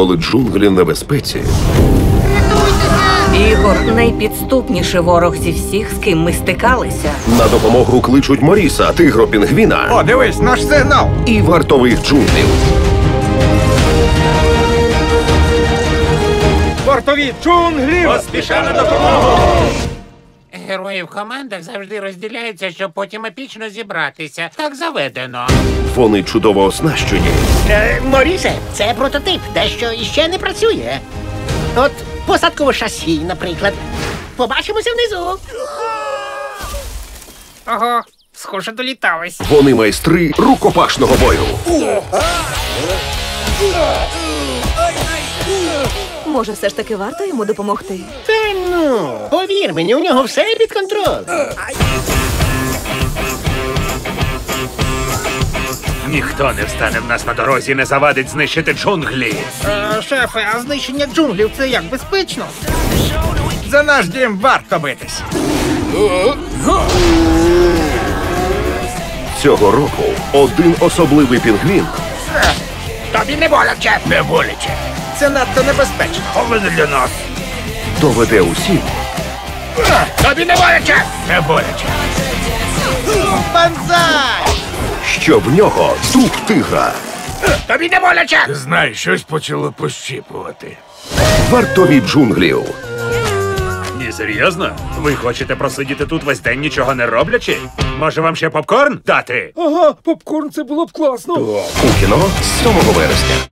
коли джунглі на небезпеці, Ігор найпідступніший ворог зі всіх, з ким ми стикалися. на допомогу кличуть Моріса, тигро пінгвіна О, дивись, наш сигнал. і вартових джунглів. Вартові джунглі! Поспішай на допомогу! Герої в командах завжди розділяються, щоб потім епічно зібратися. Так заведено. Вони чудово оснащені, Е, Морісе, це прототип, дещо іще не працює. От посадкове шасі, наприклад. Побачимося внизу. Ого, схоже, долітались. вони майстри рукопашного бою. Може, все ж таки варто йому допомогти? Та ну, повір мені, у нього все під контролем. Ніхто не встане в нас на дорозі і не завадить знищити джунглі. Е, шефе, а знищення джунглів це як безпечно? За наш дім варто битись. Цього року один особливий пінгвін Тобі не боляче. Не боляче. Це надто небезпечно. Але не для нас. доведе усім, Тобі не боляче. Не боляче. Банзай! що в нього дух тигра. Тобі не боляче. Знай, щось почало пощіпувати. Вартові джунглів. Ні, серйозно? Ви хочете просидіти тут весь день нічого не роблячи? Може вам ще попкорн дати? Ага, попкорн це було б класно. У кіно з 7 вересня.